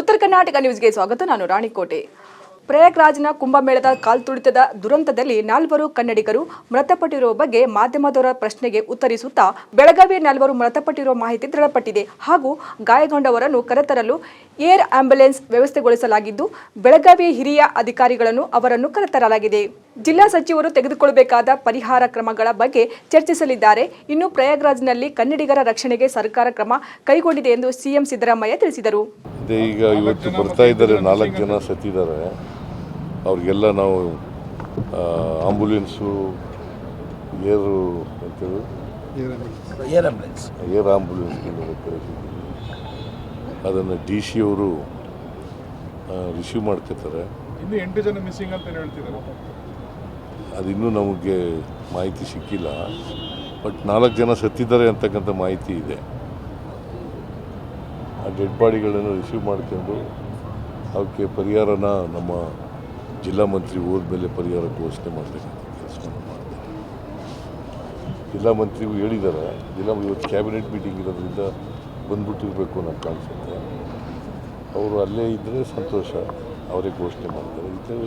ಉತ್ತರ ಕರ್ನಾಟಕ ನ್ಯೂಸ್ಗೆ ಸ್ವಾಗತ. ನಾನು ರಾಣಿಕೋಟೆ. ಪ್ರಯಾಗ್ರಾಜ್ನ ಕುಂಭಮೇಳದ ಕಾಲ್ತುಳಿತದ ದುರಂತದಲ್ಲಿ ನಾಲ್ವರು ಕನ್ನಡಿಗರು ಮೃತಪಟ್ಟಿರುವ ಬಗ್ಗೆ ಮಾಧ್ಯಮದವರ ಪ್ರಶ್ನೆಗೆ ಉತ್ತರಿಸುತ್ತಾ ಬೆಳಗಾವಿಯ ನಾಲ್ವರು ಮೃತಪಟ್ಟಿರುವ ಮಾಹಿತಿ ದೃಢಪಟ್ಟಿದೆ. ಹಾಗೂ ಗಾಯಗೊಂಡವರನ್ನು ಕರೆತರಲು ಏರ್ ಆಂಬ್ಯುಲೆನ್ಸ್ ವ್ಯವಸ್ಥೆಗೊಳಿಸಲಾಗಿದ್ದು, ಬೆಳಗಾವಿ ಹಿರಿಯ ಅಧಿಕಾರಿಗಳನ್ನು ಅವರನ್ನು ಕರೆತರಲಾಗಿದೆ. ಜಿಲ್ಲಾ ಸಚಿವರು ತೆಗೆದುಕೊಳ್ಳಬೇಕಾದ ಪರಿಹಾರ ಕ್ರಮಗಳ ಬಗ್ಗೆ ಚರ್ಚಿಸಲಿದ್ದಾರೆ. ಇನ್ನು ಪ್ರಯಾಗ್ರಾಜ್ನಲ್ಲಿ ಕನ್ನಡಿಗರ ರಕ್ಷಣೆಗೆ ಸರ್ಕಾರ ಕ್ರಮ ಕೈಗೊಂಡಿದೆ ಎಂದು ಸಿಎಂ ಸಿದ್ದರಾಮಯ್ಯ ತಿಳಿಸಿದರು. ಈಗ ಇವತ್ತು ಬರ್ತಾ ಇದ್ದಾರೆ ನಾಲ್ಕು ಜನ ಸತ್ತಿದ್ದಾರೆ. ಅವ್ರಿಗೆಲ್ಲ ನಾವು ಆಂಬುಲೆನ್ಸು ಏರು ಅಂತೇಳಿ ಏರ್ ಆಂಬುಲೆನ್ಸ್. ಕಳಿಸಿದ್ದೀವಿ ಅದನ್ನು ಡಿ ಸಿ ಅವರು ರಿಸೀವ್ ಮಾಡ್ಕೋತಾರೆ ಇನ್ನು ಎಂಟು ಜನ ಮಿಸ್ಸಿಂಗ್ ಅಂತ ಹೇಳ್ತಿದ್ದಾರೆ. ಅದಿನ್ನೂ ನಮಗೆ ಮಾಹಿತಿ ಸಿಕ್ಕಿಲ್ಲ. ಬಟ್ ನಾಲ್ಕು ಜನ ಸತ್ತಿದ್ದಾರೆ ಅಂತಕ್ಕಂಥ ಮಾಹಿತಿ ಇದೆ. ಆ ಡೆಡ್ ಬಾಡಿಗಳನ್ನು ರಿಸೀವ್ ಮಾಡ್ಕೊಂಡು ಅವಕ್ಕೆ ಪರಿಹಾರನ ನಮ್ಮ ಜಿಲ್ಲಾ ಮಂತ್ರಿ ಹೋದ್ಮೇಲೆ ಪರಿಹಾರ ಘೋಷಣೆ ಮಾಡತಕ್ಕಂಥ ಕೆಲಸವನ್ನು ಜಿಲ್ಲಾ ಮಂತ್ರಿಗೂ ಹೇಳಿದ್ದಾರೆ ಜಿಲ್ಲಾ ಇವತ್ತು ಕ್ಯಾಬಿನೆಟ್ ಮೀಟಿಂಗ್ ಇರೋದ್ರಿಂದ ಬಂದ್ಬಿಟ್ಟಿರಬೇಕು ಅನ್ನೋ ಕಾಣಿಸುತ್ತೆ. ಅವರು ಅಲ್ಲೇ ಇದ್ದರೆ ಸಂತೋಷ, ಅವರೇ ಘೋಷಣೆ ಮಾಡ್ತಾರೆ. ಇದ್ದರೆ